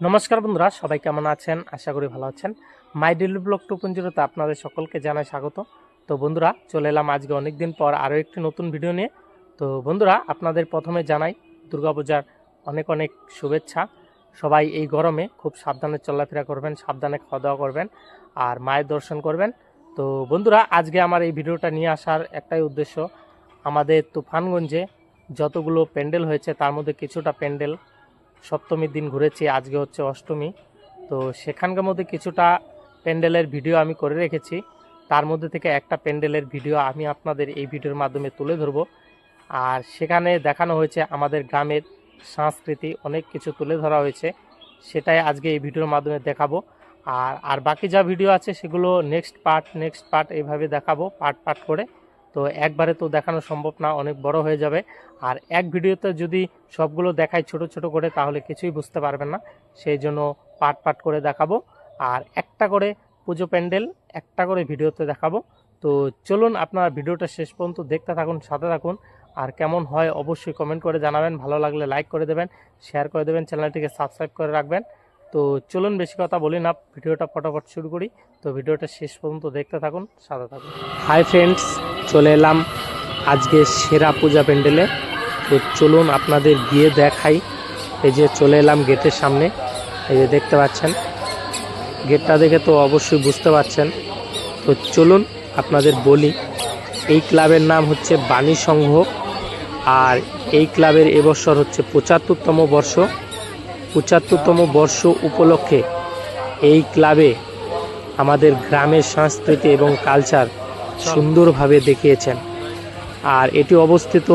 নমস্কার বন্ধুরা, সবাই কেমন আছেন? আশা করি ভালো আছেন। মাই ডেলি ব্লগ টু পঞ্জিরোতে আপনাদের সকলকে জানাই স্বাগত। তো বন্ধুরা, চলে এলাম আজকে অনেক দিন পর আরও একটি নতুন ভিডিও নিয়ে। তো বন্ধুরা, আপনাদের প্রথমে জানাই, দুর্গাপূজার অনেক অনেক শুভেচ্ছা। সবাই এই গরমে খুব সাবধানে চলাফেরা করবেন, সাবধানে খাওয়া দাওয়া করবেন আর মায়ের দর্শন করবেন। তো বন্ধুরা, আজকে আমার এই ভিডিওটা নিয়ে আসার একটাই উদ্দেশ্য, আমাদের তুফানগঞ্জে যতগুলো প্যান্ডেল হয়েছে, তার মধ্যে কিছুটা প্যান্ডেল সপ্তমীর দিন ঘুরেছি, আজকে হচ্ছে অষ্টমী। তো সেখানকার মধ্যে কিছুটা প্যান্ডেলের ভিডিও আমি করে রেখেছি। তার মধ্যে থেকে একটা প্যান্ডেলের ভিডিও আমি আপনাদের এই ভিডিওর মাধ্যমে তুলে ধরবো। আর সেখানে দেখানো হয়েছে আমাদের গ্রামের সংস্কৃতি, অনেক কিছু তুলে ধরা হয়েছে। সেটাই আজকে এই ভিডিওর মাধ্যমে দেখাবো। আর আর বাকি যা ভিডিও আছে সেগুলো নেক্সট পার্ট নেক্সট পার্ট এইভাবে দেখাবো পার্ট পার্ট করে। তো একবারে তো দেখানো সম্ভব না, অনেক বড় হয়ে যাবে। আর এক ভিডিওতে যদি সবগুলো দেখাই ছোট ছোট করে, তাহলে কিছুই বুঝতে পারবেন না। সেই জন্য পার্ট পার্ট করে দেখাবো। আর একটা করে পুজো প্যান্ডেল, একটা করে ভিডিওতে দেখাবো। তো চলুন আপনার ভিডিওটা শেষ পর্যন্ত দেখতে থাকুন, সাথে থাকুন। আর কেমন হয় অবশ্যই কমেন্ট করে জানাবেন। ভালো লাগলে লাইক করে দেবেন, শেয়ার করে দেবেন, চ্যানেলটিকে সাবস্ক্রাইব করে রাখবেন। তো চলুন বেশি কথা বলি না, ভিডিওটা ফটাফট শুরু করি। তো ভিডিওটা শেষ পর্যন্ত দেখতে থাকুন সাদা থাকুন। হাই ফ্রেন্ডস চলে এলাম আজকে সেরা পূজা প্যান্ডেলে। তো চলুন আপনাদের গিয়ে দেখাই। এই যে চলে এলাম গেটের সামনে, এই যে দেখতে পাচ্ছেন। গেটটা দেখে তো অবশ্যই বুঝতে পারছেন। তো চলুন আপনাদের বলি, এই ক্লাবের নাম হচ্ছে বাণী সংঘ আর এই ক্লাবের এবছর হচ্ছে পঁচাত্তরতম বর্ষ। পঁচাত্তরতম বর্ষ উপলক্ষে এই ক্লাবে আমাদের গ্রামের সংস্কৃতি এবং কালচার সুন্দরভাবে দেখিয়েছেন। আর এটি অবস্থিত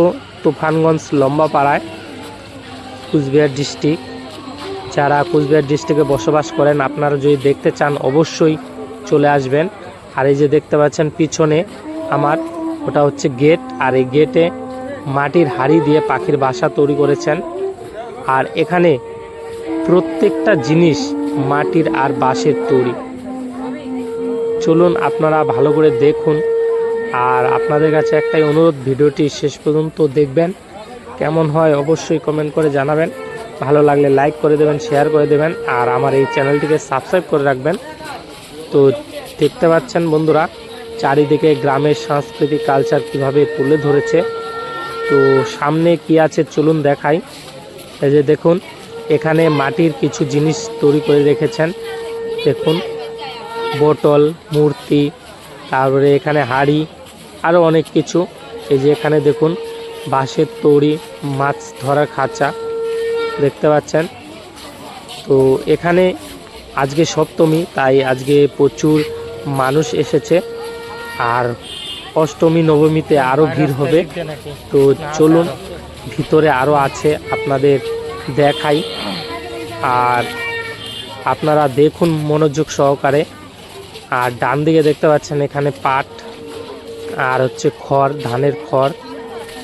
তুফানগঞ্জ লম্বাপাড়ায়, কুচবিহার ডিস্ট্রিক্ট। যারা কুচবিহার ডিস্ট্রিক্টে বসবাস করেন, আপনারা যদি দেখতে চান, অবশ্যই চলে আসবেন। আর এই যে দেখতে পাচ্ছেন, পিছনে আমার, ওটা হচ্ছে গেট। আর এই গেটে মাটির হাড়ি দিয়ে পাখির বাসা তৈরি করেছেন। আর এখানে প্রত্যেকটা জিনিস মাটির আর বাঁশের তৈরি। চলুন আপনারা ভালো করে দেখুন। আর আপনাদের কাছে একটাই অনুরোধ, ভিডিওটি শেষ পর্যন্ত দেখবেন। কেমন হয় অবশ্যই কমেন্ট করে জানাবেন। ভালো লাগলে লাইক করে দেবেন শেয়ার করে দেবেন। আর আমার এই চ্যানেলটিকে সাবস্ক্রাইব করে রাখবেন। তো দেখতে পাচ্ছেন বন্ধুরা, চারিদিকে গ্রামের সাংস্কৃতিক কালচার কীভাবে তুলে ধরেছে। তো সামনে কি আছে চলুন দেখাই। এই যে দেখুন এখানে মাটির কিছু জিনিস তৈরি করে রেখেছেন। দেখুন, বোতল, মূর্তি, তারপরে এখানে হাড়ি আরও অনেক কিছু। এই যে এখানে দেখুন, বাঁশের তৈরি, মাছ ধরার খাঁচা দেখতে পাচ্ছেন। তো এখানে আজকে সপ্তমী, তাই আজকে প্রচুর মানুষ এসেছে। আর অষ্টমী, নবমীতে আরও ভিড় হবে। তো চলুন, ভিতরে আরও আছে আপনাদের দেখাই। আর আপনারা দেখুন মনোযোগ সহকারে। আর ডান দিকে দেখতে পাচ্ছেন এখানে পাট, আর হচ্ছে খড়, ধানের খড়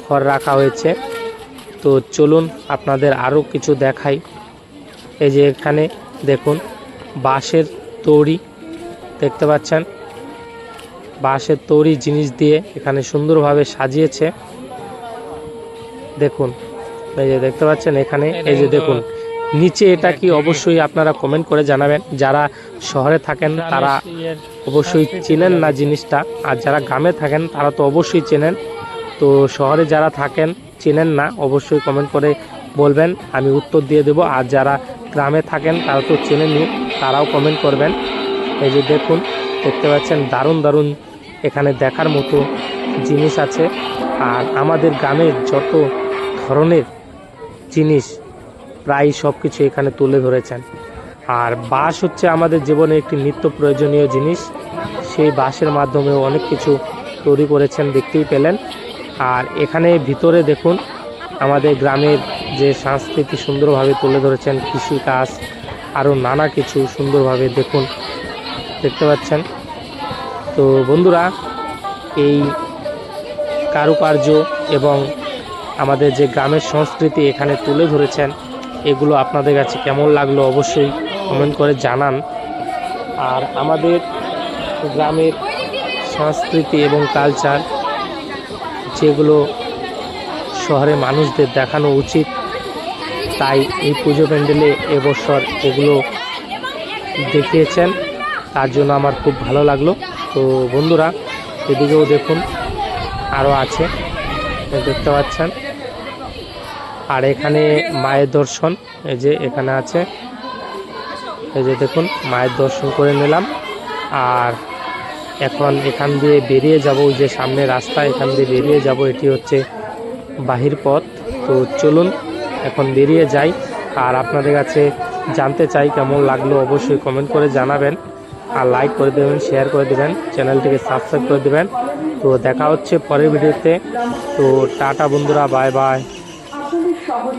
খড় রাখা হয়েছে। তো চলুন আপনাদের আরও কিছু দেখাই। এই যে এখানে দেখুন, বাঁশের তৈরি দেখতে পাচ্ছেন। বাঁশের তৈরি জিনিস দিয়ে এখানে সুন্দরভাবে সাজিয়েছে। দেখুন এই যে দেখতে পাচ্ছেন এখানে, এই যে দেখুন, নিচে এটা কি অবশ্যই আপনারা কমেন্ট করে জানাবেন। যারা শহরে থাকেন, তারা অবশ্যই চেনেন না জিনিসটা। আর যারা গ্রামে থাকেন, তারা তো অবশ্যই চেনেন। তো শহরে যারা থাকেন, চেনেন না, অবশ্যই কমেন্ট করে বলবেন। আমি উত্তর দিয়ে দেব। আর যারা গ্রামে থাকেন, তারা তো চেনেননি তারাও কমেন্ট করবেন। এই যে দেখুন, দেখতে পাচ্ছেন, দারুণ দারুণ এখানে দেখার মতো জিনিস আছে। আর আমাদের গ্রামের যত ধরনের জিনিস প্রায় সব কিছু এখানে তুলে ধরেছেন। আর বাস হচ্ছে আমাদের জীবনে একটি নিত্য প্রয়োজনীয় জিনিস। সেই বাসের মাধ্যমেও অনেক কিছু তৈরি করেছেন, দেখতেই পেলেন। আর এখানে ভিতরে দেখুন, আমাদের গ্রামের যে সংস্কৃতি সুন্দরভাবে তুলে ধরেছেন কৃষিকাজ, আরও নানা কিছু সুন্দরভাবে দেখুন, দেখতে পাচ্ছেন। তো বন্ধুরা, এই কারুকার্য এবং আমাদের যে গ্রামের সংস্কৃতি এখানে তুলে ধরেছেন, এগুলো আপনাদের কাছে কেমন লাগল অবশ্যই কমেন্ট করে জানান। আর আমাদের গ্রামের সংস্কৃতি এবং কালচার, যেগুলো শহরে মানুষদের দেখানো উচিত, তাই এই পুজো প্যান্ডেলে এবছর এগুলো দেখিয়েছেন। তার জন্য আমার খুব ভালো লাগল। তো বন্ধুরা, এদিকেও দেখুন, আরও আছে, দেখতে পাচ্ছেন। আর এখানে মায়ের দর্শন, এই যে এখানে আছে। এই যে দেখুন, মায়ের দর্শন করে নিলাম। আর এখন এখান দিয়ে বেরিয়ে যাব, ওই যে সামনে রাস্তা, এখান দিয়ে বেরিয়ে যাব, এটি হচ্ছে বাহির পথ। তো চলুন, এখন বেরিয়ে যাই। আর আপনাদের কাছে জানতে চাই, কেমন লাগল, অবশ্যই কমেন্ট করে জানাবেন। আর লাইক করে দেবেন শেয়ার করে দেবেন, চ্যানেলটিকে সাবস্ক্রাইব করে দেবেন। তো দেখা হচ্ছে পরের ভিডিওতে। তো টাটা বন্ধুরা বাই বাই সহযোগিতা